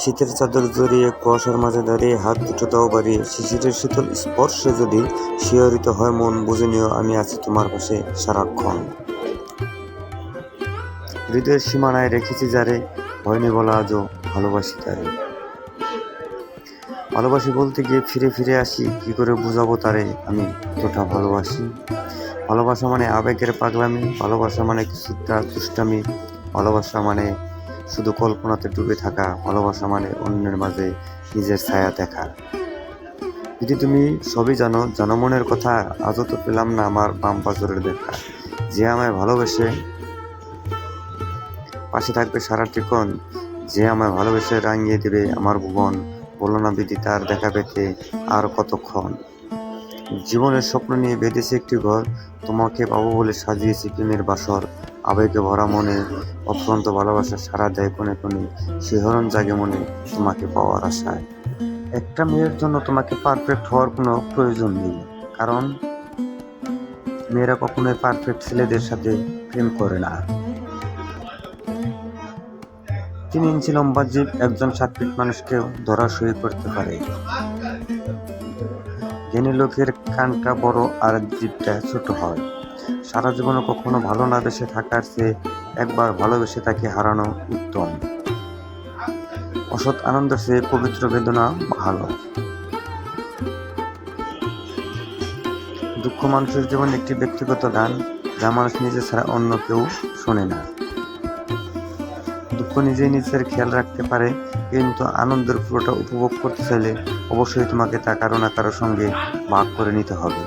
শীতের চাদর জড়িয়ে কুয়াশার মাঝে দাঁড়িয়ে হাত দুটো দাও বাড়িয়ে, শিশিরের শীতল স্পর্শে যদি শিহরিত হয় মন, বুঝে নিও আমি আছি তোমার পাশে সারাক্ষণ। হৃদয়ের সীমানায় রেখেছি যারে, হয়নি বলা আজও ভালোবাসি তারে। ভালোবাসি বলতে গিয়ে ফিরে ফিরে আসি, কি করে বুঝাবো তারে আমি কতটা ভালোবাসি? ভালোবাসা মানে আবেগের পাগলামি, ভালোবাসা মানে কিছুটা দুষ্টামি, ভালোবাসা মানে শুধু কল্পনাতে ডুবে থাকা ভালোবাসা মানে অন্যের মাঝে নিজের ছায়া দেখা। যদি তুমি সবই জানো জানো মনের কথা, আজও তো পেলাম না আমার বাম পাজরের দেখা। যে আমায় ভালোবেসে পাশে থাকবে সারা টিকন যে আমায় ভালোবেসে রাঙিয়ে দেবে আমার ভুবন, বলো না বিধি তার দেখা পেতে আর কতক্ষণ। জীবনের স্বপ্ন নিয়ে বেঁধেছে একটি ঘর। তোমাকে পাবো বলে সাজিয়েছি প্রেমের বাসর। আবেগে ভরা মনে অফুরন্ত ভালোবাসা সারা দেয় কোণে কোণে। শিহরণ জাগে মনে তোমাকে পাওয়ার আশায়। একটা মেয়ের জন্য তোমাকে পারফেক্ট হওয়ার কোনো প্রয়োজন নেই। কারণ মেয়েরা কখনোই পারফেক্ট ছেলেদের সাথে প্রেম করে না। তিন ইঞ্চি লম্বা জীব একজন সাত ফিট মানুষকেও ধরাশয়ী করতে পারে। জ্ঞানী লোকের কানটা বড় আর জীবটা ছোট হয়। সারা জীবনে কখনো ভালো না বেসে থাকার চেয়ে একবার ভালোবেসে তাকে হারানো উত্তম। অসৎ আনন্দ চেয়ে পবিত্র বেদনা ভালো। দুঃখ মানুষের জীবন একটি ব্যক্তিগত গান যা মানুষ নিজে ছাড়া অন্য কেউ শোনে না। দুঃখ নিজেই নিজের খেয়াল রাখতে পারে কিন্তু আনন্দের পুরোটা উপভোগ করতে চাইলে অবশ্যই তোমাকে তা কারও না কারোর সঙ্গে ভাগ করে নিতে হবে।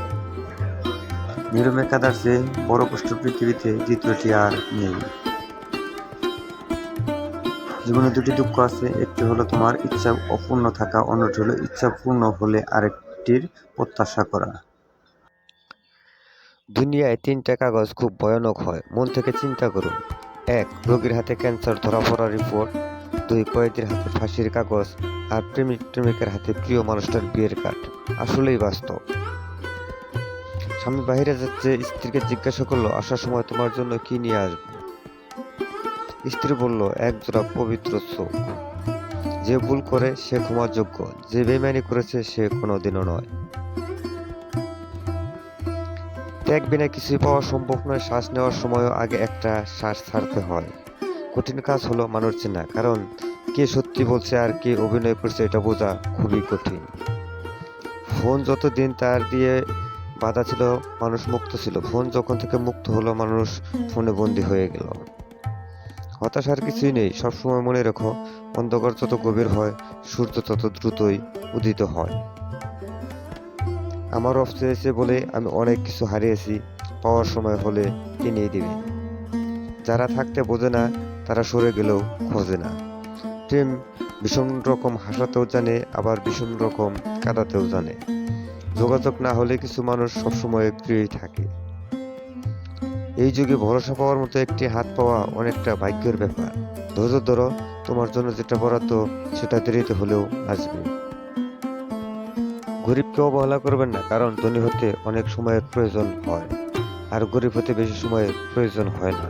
নীরবে কাদার চেয়ে বড় কষ্ট পৃথিবীতে দ্বিতীয়টি আর নেই। জীবনে দুটি দুঃখ আছে, একটি হলো তোমার ইচ্ছা অপূর্ণ থাকা, অন্যটি হলো ইচ্ছা পূর্ণ হলে আরেকটির প্রত্যাশা করা। দুনিয়ায় তিনটা কাগজ খুব ভয়ানক হয়, মন থেকে চিন্তা করুন এক, রোগীর হাতে ক্যান্সার ধরা পড়ার রিপোর্ট দুই, কয়েদির হাতে ফাঁসির কাগজ, আর প্রেমিক প্রেমিকের হাতে প্রিয় মানুষটার বিয়ের কার্ড আসলেই বাস্তব। স্বামী বাহিরে যাচ্ছে, স্ত্রীকে জিজ্ঞাসা করল, আসার সময় তোমার জন্য কি নিয়ে আসব? স্ত্রী বলল, এক জোড়া পবিত্র চোখ। যে ভুল করে সে ক্ষমার যোগ্য যে বেমানি করেছে সে কোনোদিনও নয়। ত্যাগ বিনা কিছুই পাওয়া সম্ভব নয়। শ্বাস নেওয়ার সময়ও আগে একটা শ্বাস ছাড়তে হয়। কঠিন কাজ হলো মানুষ চেনা, কারণ কে সত্যি বলছে আর কে অভিনয় করছে এটা বোঝা খুবই কঠিন। ফোন যত দিন তার দিয়ে বাধা ছিল, মানুষ মুক্ত ছিল। ফোন যখন থেকে মুক্ত হলো, মানুষ ফোনে বন্দি হয়ে গেল। হতাশার কিছুই নেই। সবসময় মনে রেখো, অন্ধকার যত গভীর হয়, সূর্য তত দ্রুতই উদিত হয়। আমার অফ চেয়েছে বলে আমি অনেক কিছু হারিয়েছি, পাওয়ার সময় হলে কিনিয়ে দিবে। যারা থাকতে বোঝে না, তারা সরে গেলেও খোঁজে না। প্রেম ভীষণ রকম হাসাতেও জানে, আবার ভীষণ রকম কাঁদাতেও জানে। যোগাযোগ না হলে কিছু মানুষ সবসময় প্রিয়ই থাকে। এই যুগে ভরসা পাওয়ার মতো একটি হাত পাওয়া অনেকটা ভাগ্যের ব্যাপার। ধৈর্য ধরো, তোমার জন্য যেটা বরাদ্দ, সেটা দেরিতে হলেও আসবে গরিবকে অবহেলা করবেন না, কারণ ধনী হতে অনেক সময়ের প্রয়োজন হয়, আর গরিব হতে বেশি সময়ের প্রয়োজন হয় না।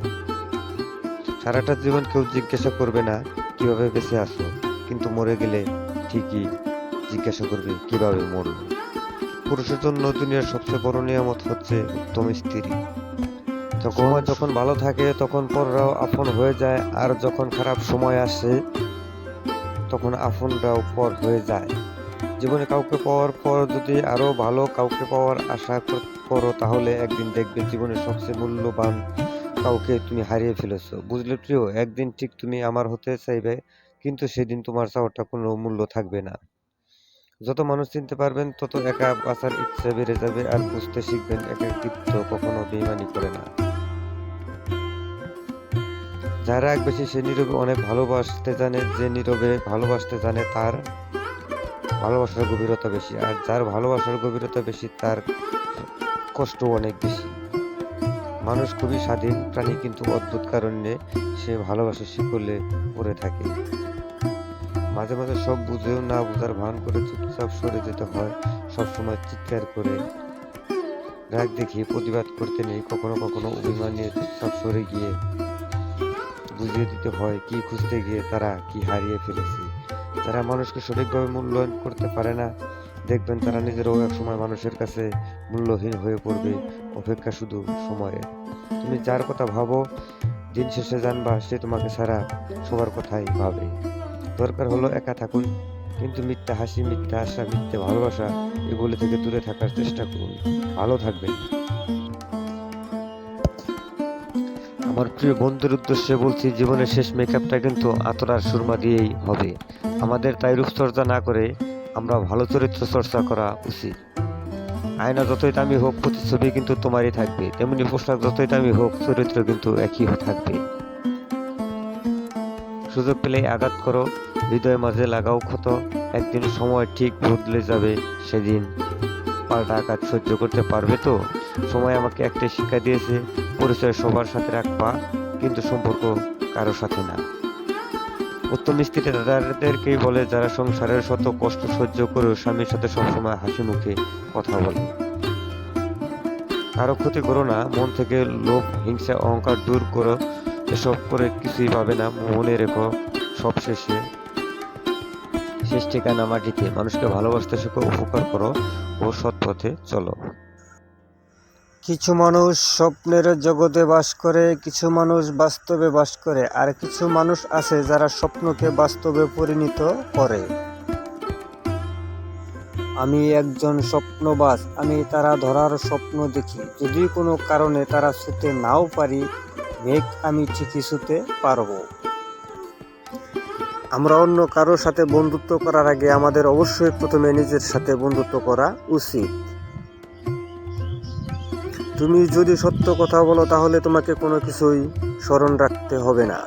সারাটা জীবন কেউ জিজ্ঞাসা করবে না, কীভাবে বেঁচে আসো কিন্তু মরে গেলে ঠিকই জিজ্ঞাসা করবে, কীভাবে মরলো পুরুষের জন্য দুনিয়ার সবচেয়ে বড় নিয়ামত হচ্ছে উত্তম স্ত্রী। যখন যখন ভালো থাকে, তখন পররাও আপন হয়ে যায়, আর যখন খারাপ সময় আসে, তখন আপনরাও পর হয়ে যায়। জীবনে কাউকে পাওয়ার পর যদি আরও ভালো কাউকে পাওয়ার আশা করো তাহলে একদিন দেখবে জীবনের সবচেয়ে মূল্যবান কাউকে তুমি হারিয়ে ফেলেছো। বুঝলে প্রিয়? একদিন ঠিক তুমি আমার হতে চাইবে, কিন্তু সেদিন তোমার চাওয়াটা কোনো মূল্য থাকবে না। যত মানুষ চিনতে পারবেন, তত একা বাঁচার ইচ্ছা বেড়ে যাবে আর বুঝতে শিখবেন একাকিত্ব কখনো বেইমানি করে না। যারা এক বেশি সে নীরবে অনেক ভালোবাসতে জানে, যে নীরবে ভালোবাসতে জানে তার ভালোবাসার গভীরতা বেশি, আর যার ভালোবাসার গভীরতা বেশি, তার কষ্ট অনেক বেশি। মানুষ খুবই স্বাধীন প্রাণী, কিন্তু অদ্ভুত কারণে সে ভালোবাসা শিকলে পড়ে থাকে। মাঝে মাঝে সব বুঝেও না বুঝার ভান করে চুপচাপ সরে যেতে হয়, সবসময় চিৎকার করে। রাগ দেখিয়ে প্রতিবাদ করতে নেই, কখনো কখনো অভিমান নিয়ে চুপচাপ সরে গিয়ে বুঝিয়ে দিতে হয়, কি খুঁজতে গিয়ে তারা কি হারিয়ে ফেলেছে। যারা মানুষকে সঠিকভাবে মূল্যায়ন করতে পারে না, দেখবেন তারা নিজেরাও এক সময় মানুষের কাছে মূল্যহীন হয়ে পড়বে, অপেক্ষা শুধু সময়ে। তুমি যার কথা ভাবো, দিন শেষে জানবা সে তোমাকে ছাড়া সবার কথাই ভাবে। দরকার হলো একা থাকুন, কিন্তু মিথ্যা হাসি, মিথ্যা আশা, মিথ্যা ভালোবাসা এগুলি থেকে দূরে থাকার চেষ্টা করুন। ভালো থাকবেন। আমার প্রিয় বন্ধুর উদ্দেশ্যে বলছি, জীবনের শেষ মেকআপটা কিন্তু আতরার সুরমা দিয়েই হবে। আমাদের তাই রূপচর্চা না করে আমরা ভালো চরিত্র চর্চা করা উচিত। আয়না যতই দামি হোক, প্রতিচ্ছবি কিন্তু তোমারই থাকবে। তেমনি পোশাক যতই দামি হোক, চরিত্র কিন্তু একই থাকবে। সুযোগ পেলেই আঘাত করো হৃদয় মাঝে লাগাও ক্ষত। একদিন সময় ঠিক বদলে যাবে, সেদিন পাল্টা আঘাত সহ্য করতে পারবে তো? সময় আমাকে একটাই শিক্ষা দিয়েছে, পরিচয় সবার সাথে রাখবা, কিন্তু সম্পর্ক কারও সাথে না। উত্তম স্ত্রী তাদেরকেই বলে, যারা সংসারের শত কষ্ট সহ্য করেও স্বামীর সাথে সবসময় হাসি মুখে কথা বলে। কারও ক্ষতি করো না, মন থেকে লোভ, হিংসা, অহংকার দূর করো। এসব করে কিছুই পাবে না, মনে রেখো সব শেষে ঠিকানা মাটিতে মানুষকে ভালোবাসতে শেখো উপকার করো ও সৎ পথে চলো। কিছু মানুষ স্বপ্নের জগতে বাস করে, কিছু মানুষ বাস্তবে বাস করে, আর কিছু মানুষ আছে যারা স্বপ্নকে বাস্তবে পরিণত করে। আমি একজন স্বপ্নবাস আমি তারা ধরার স্বপ্ন দেখি। যদি কোনো কারণে তারা ছুতে নাও পারি মেঘ আমি ঠিকই ছুতে পারব। আমরা অন্য কারোর সাথে বন্ধুত্ব করার আগে আমাদের অবশ্যই প্রথমে নিজের সাথে বন্ধুত্ব করা উচিত। তুমি যদি সত্য কথা বলো, তাহলে তোমাকে কোনো কিছুই স্মরণ রাখতে হবে না।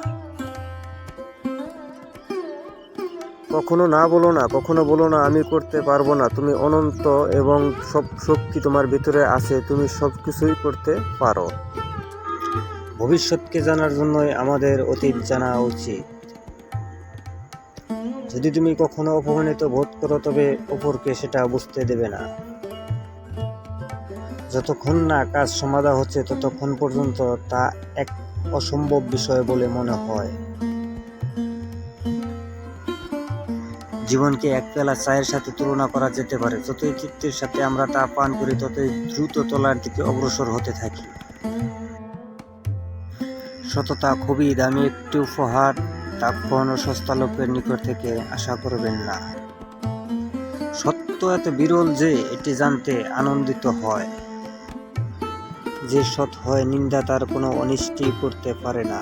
কখনো না বলো না, কখনো বলো না, আমি করতে পারব না। তুমি অনন্ত এবং সব শক্তি তোমার ভিতরে আছে, তুমি সব কিছুই করতে পারো। ভবিষ্যৎকে জানার জন্যই আমাদের অতীত জানা উচিত। যদি তুমি কখনো অপমানিত বোধ করো, তবে অপরকে সেটা বুঝতে দেবে না। যতক্ষণ না কাজ সমাধা হচ্ছে, ততক্ষণ পর্যন্ত তা এক অসম্ভব বিষয় বলে মনে হয়। জীবনকে এক পেলা চায়ের সাথে তুলনা করা যেতে পারে। যতই তৃপ্তির সাথে আমরা তা পান করি, ততই দ্রুত তলার দিকে অগ্রসর হতে থাকি। সততা খুবই দামি একটি উপহার। তা কোনো সস্তা লোকের নিকট থেকে আশা করবেন না। সত্য এত বিরল যে এটি জানতে আনন্দিত হয়। যে সৎ হয় নিন্দা তার কোনো অনিষ্টি করতে পারে না।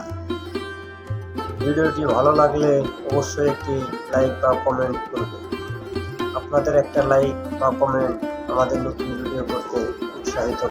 ভিডিওটি ভালো লাগলে অবশ্যই একটি লাইক বা কমেন্ট করবেন আপনাদের একটা লাইক বা কমেন্ট আমাদের নতুন ভিডিও করতে উৎসাহিত